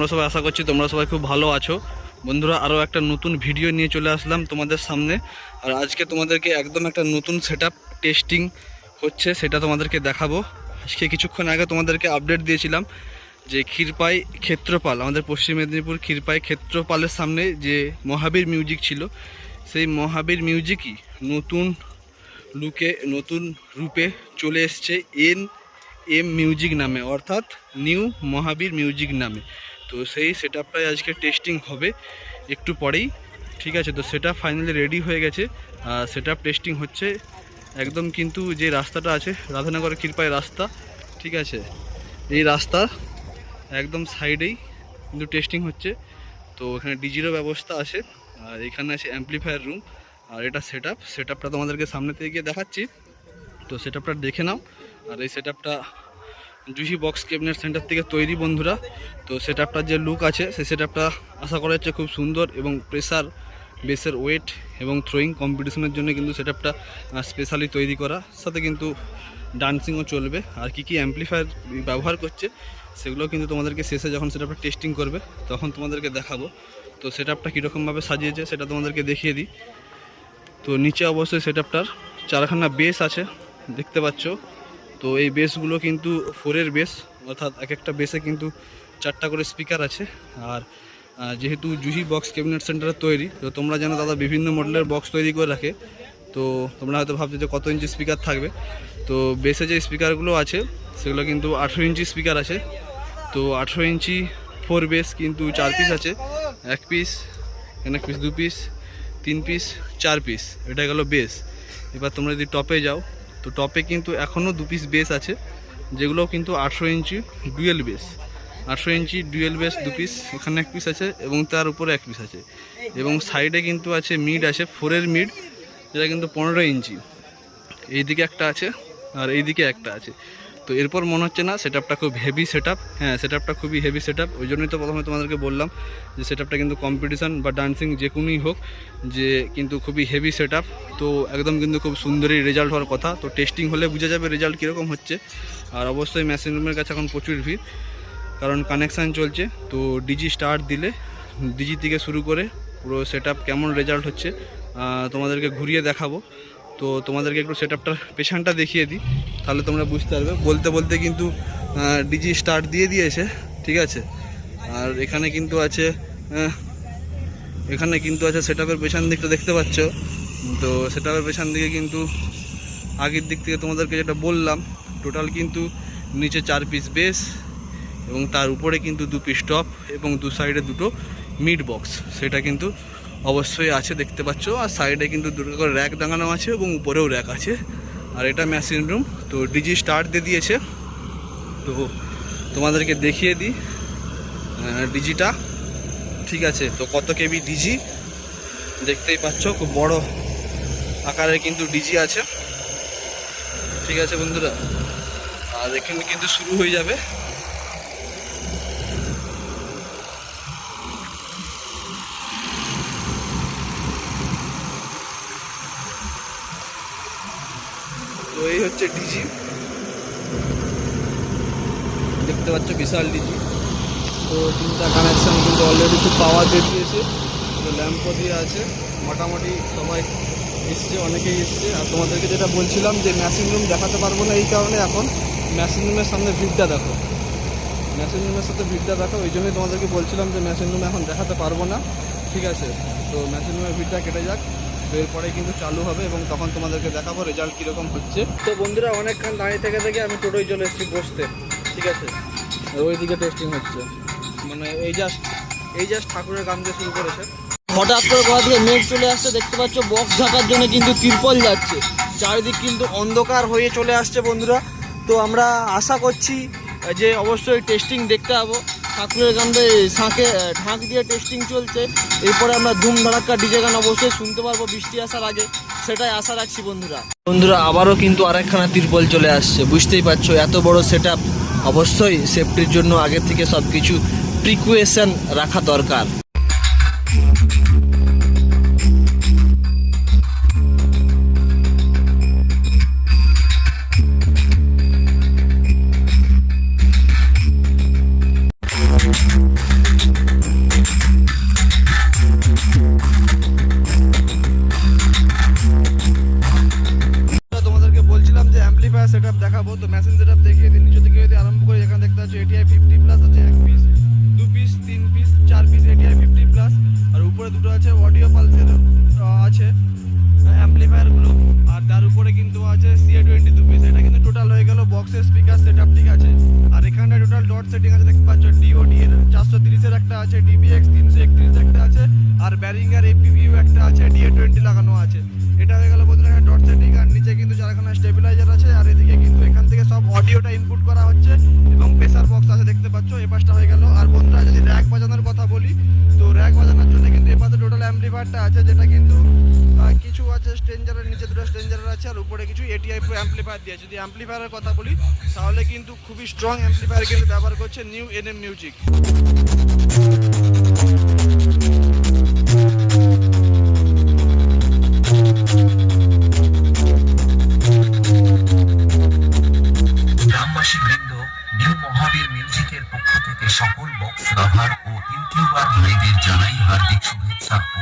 তোমরা সবাই আশা করছি তোমরা সবাই খুব ভালো আছো। বন্ধুরা আরও একটা নতুন ভিডিও নিয়ে চলে আসলাম তোমাদের সামনে। আর আজকে তোমাদেরকে একদম একটা নতুন সেট টেস্টিং হচ্ছে, সেটা তোমাদেরকে দেখাবো। আজকে কিছুক্ষণ আগে তোমাদেরকে আপডেট দিয়েছিলাম যে ক্ষীরপাই ক্ষেত্রপাল, আমাদের পশ্চিম মেদিনীপুর ক্ষীরপাই ক্ষেত্রপালের সামনে যে মহাবীর মিউজিক ছিল, সেই মহাবীর মিউজিকই নতুন লুকে নতুন রূপে চলে এসছে এন এম মিউজিক নামে, অর্থাৎ নিউ মহাবীর মিউজিক নামে। তো সেই সেট আপটাই আজকে টেস্টিং হবে একটু পরেই, ঠিক আছে? তো সেটা ফাইনালি রেডি হয়ে গেছে। সেট আপ টেস্টিং হচ্ছে। একদম কিন্তু যে রাস্তাটা আছে রাধানগর কৃপায় রাস্তা, ঠিক আছে? এই রাস্তা একদম সাইডেই কিন্তু টেস্টিং হচ্ছে। তো এখানে ডিজিরও ব্যবস্থা আছে, আর এখানে আছে অ্যাম্পলিফায়ার রুম আর এটা সেট আপ সেট আপটা তোমাদেরকে সামনে থেকে গিয়ে দেখাচ্ছি। তো সেট আপটা দেখে নাও, আর এই সেট আপটা জুহি বক্স ক্যাবিনেট সেন্টার থেকে তৈরি বন্ধুরা। তো সেট যে লুক আছে, সেই সেট আশা করা যাচ্ছে খুব সুন্দর এবং প্রেসার বেসের ওয়েট এবং থ্রোয়িং কম্পিটিশনের জন্য কিন্তু সেট স্পেশালি তৈরি করা। সাথে কিন্তু ডান্সিংও চলবে। আর কি কি অ্যাম্পলিফায়ার ব্যবহার করছে, সেগুলো কিন্তু তোমাদেরকে শেষে যখন সেট টেস্টিং করবে, তখন তোমাদেরকে দেখাবো। তো সেট আপটা কীরকমভাবে সাজিয়েছে, সেটা তোমাদেরকে দেখিয়ে দিই। তো নিচে অবশ্যই সেট আপটার চারখানা বেস আছে, দেখতে পাচ্ছ। তো এই বেসগুলো কিন্তু ফোরের বেস অর্থাৎ এক একটা বেসে কিন্তু চারটা করে স্পিকার আছে। আর যেহেতু জুহি বক্স ক্যাবিনেট সেন্টারের তৈরি, তো তোমরা জানো দাদা বিভিন্ন মডেলের বক্স তৈরি করে রাখে। তো তোমরা হয়তো ভাবছ যে কত ইঞ্চি স্পিকার থাকবে। তো বেসে যে স্পিকারগুলো আছে, সেগুলো কিন্তু আঠেরো ইঞ্চি স্পিকার আছে। তো আঠেরো ইঞ্চি ফোর বেস কিন্তু চার পিস আছে। এক পিস এক পিস দু পিস তিন পিস চার পিস এটা গেল বেস এবার তোমরা যদি টপে যাও তো টপে কিন্তু এখনও দু পিস বেস আছে যেগুলো কিন্তু আটশো ইঞ্চি ডুয়েল বেস আটশো ইঞ্চি ডুয়েল বেস দু পিস এখানে এক পিস আছে এবং তার উপরে এক পিস আছে। এবং সাইডে কিন্তু আছে মিড আছে ফোরের মিড যেটা কিন্তু পনেরো ইঞ্চি। এইদিকে একটা আছে আর এইদিকে একটা আছে। তো এরপর মনে হচ্ছে না সেট খুব হেভি সেট হ্যাঁ সেট খুবই হেভি সেট ওই জন্যই তো প্রথমে তোমাদেরকে বললাম যে সেট কিন্তু কম্পিটিশান বা ডান্সিং যে কোনোই হোক, যে কিন্তু খুবই হেভি সেট তো একদম কিন্তু খুব সুন্দরই রেজাল্ট হওয়ার কথা। তো টেস্টিং হলে বোঝা যাবে রেজাল্ট কীরকম হচ্ছে। আর অবশ্যই মেশিন রুমের কাছে এখন প্রচুর ভিড়, কারণ কানেকশান চলছে। তো ডিজি স্টার্ট দিলে ডিজি থেকে শুরু করে পুরো সেট কেমন রেজাল্ট হচ্ছে তোমাদেরকে ঘুরিয়ে দেখাবো। তো তোমাদেরকে একটু সেট আপটার পেছনটা দেখিয়ে দিই, তাহলে তোমরা বুঝতে পারবে। বলতে বলতে কিন্তু ডিজি স্টার্ট দিয়ে দিয়েছে, ঠিক আছে? আর এখানে কিন্তু আছে এখানে কিন্তু আছে সেট আপের পেছন দিকটা দেখতে পাচ্ছ। তো সেট আপের পেছন দিকে কিন্তু, আগের দিক থেকে তোমাদেরকে যেটা বললাম টোটাল কিন্তু নিচে চার পিস বেস এবং তার উপরে কিন্তু দু পিস টপ এবং দু সাইডে দুটো মিড বক্স সেটা কিন্তু অবশ্যই আছে, দেখতে পাচ্ছ। আর সাইডে কিন্তু দুটো করে র্যাক দাঁড়ানো আছে এবং উপরেও র্যাক আছে। আর এটা মেশিন রুম তো ডিজি স্টার্ট দিয়ে দিয়েছে। তো তোমাদেরকে দেখিয়ে দিই ডিজিটা ঠিক আছে, তো কত কেবি ডিজি দেখতেই পাচ্ছ, খুব বড় আকারের কিন্তু ডিজি আছে। ঠিক আছে বন্ধুরা, আর এখানে কিন্তু শুরু হয়ে যাবে তো এই হচ্ছে ডিজি দেখতে পাচ্ছ বিশাল ডিজি তো তিনটা কানেকশান কিন্তু অলরেডি খুব পাওয়ার দিয়েছে। তো ল্যাম্পও দিয়ে আছে। মোটামুটি সবাই এসছে, অনেকেই এসছে। আর তোমাদেরকে যেটা বলছিলাম যে মেশিন রুম দেখাতে পারব না এই কারণে এখন মেশিন রুমের সামনে ভিড়টা দেখো। মেশিন রুমের সাথে ভিড়টা দেখো, ওই জন্যই তোমাদেরকে বলছিলাম যে মেশিন রুম এখন দেখাতে পারব না। ঠিক আছে? তো মেশিন রুমের ভিড়টা কেটে যাক। তো এরপরে কিন্তু চালু হবে এবং তখন তোমাদেরকে দেখাবো রেজাল্ট কীরকম হচ্ছে। তো বন্ধুরা অনেকক্ষণ দাঁড়িয়ে থেকে থেকে আমি টোটোই চলে এসেছি বসতে ঠিক আছে? ওইদিকে টেস্টিং হচ্ছে। মানে এই জাস্ট এই জাস্ট ঠাকুরের গান দিয়ে শুরু করেছে। হঠাৎ করে কোথা থেকে মেঘ চলে আসছে দেখতে পাচ্ছ বক্স ঢাকার জন্য কিন্তু তিরপল যাচ্ছে। চারিদিক কিন্তু অন্ধকার হয়ে চলে আসছে বন্ধুরা। তো আমরা আশা করছি যে অবশ্যই টেস্টিং দেখতে পাবো। ঠাকুরের গানটা শাঁকে ঢাক দিয়ে টেস্টিং চলছে। এরপরে আমরা ধুম ধারাক্কা ডিজে গান অবশ্যই শুনতে পারব, বৃষ্টি আসার আগে। সেটাই আশা রাখছি বন্ধুরা। বন্ধুরা, আবারও কিন্তু আরেকখানা তিরপল চলে আসছে। বুঝতেই পারছ, এত বড় সেট অবশ্যই সেফটির জন্য আগে থেকে সব কিছু প্রিকুয়েশন রাখা দরকার। দুটো আছে অডিও পালসের আছে অ্যাম্পলিফায়ারগুলো আর তার উপরে কিন্তু আছে সিএ টোয়েন্টি দু পিস এটা কিন্তু টোটাল হয়ে গেল বক্সের স্পিকার সেট ঠিক আছে? আর এখানে টোটাল ডট সেটিং আছে, দেখতে পাচ্ছ ডিওডি এর। চারশো তিরিশের একটা আছে ডিবিএক্স তিনশো একত্রিশ একটা আছে, আর ব্যারিং আর এপিভিউ একটা আছে ডিএ টোয়েন্টি লাগানো আছে। এটা হয়ে গেল বন্ধুরা, এখানে ডট সেটিং আর নিচে কিন্তু চারখানা স্টেবিলাইজার আছে, আর এদিকে কিন্তু এখান থেকে সব অডিওটা ইনপুট করা হচ্ছে এবং প্রেসার বক্স আছে, দেখতে পাচ্ছ, এ পাশটা হয়ে গেল। আর বন্ধুরা, যদি র্যাক বাজানোর কথা বলি, তো র্যাক বাজানোর জন্য কিন্তু এ পাশে টোটাল অ্যাম্পলিফায়ারটা আছে, যেটা কিন্তু কিছু আছে স্ট্রেঞ্জারের নিচে দুটো স্ট্রেঞ্জারের আছে, আর উপরে কিছু এটিআই প্রো দিয়ে। যদি অ্যাম্পলিফায়ারের কথা বলি, তাহলে কিন্তু খুবই স্ট্রং অ্যাম্পলিফায়ার কিন্তু ব্যবহার করছে নিউ এনএম মিউজিক রাভার ও ইউটিউবার ভাইদের জানাই হার্দিক শুভেচ্ছা ও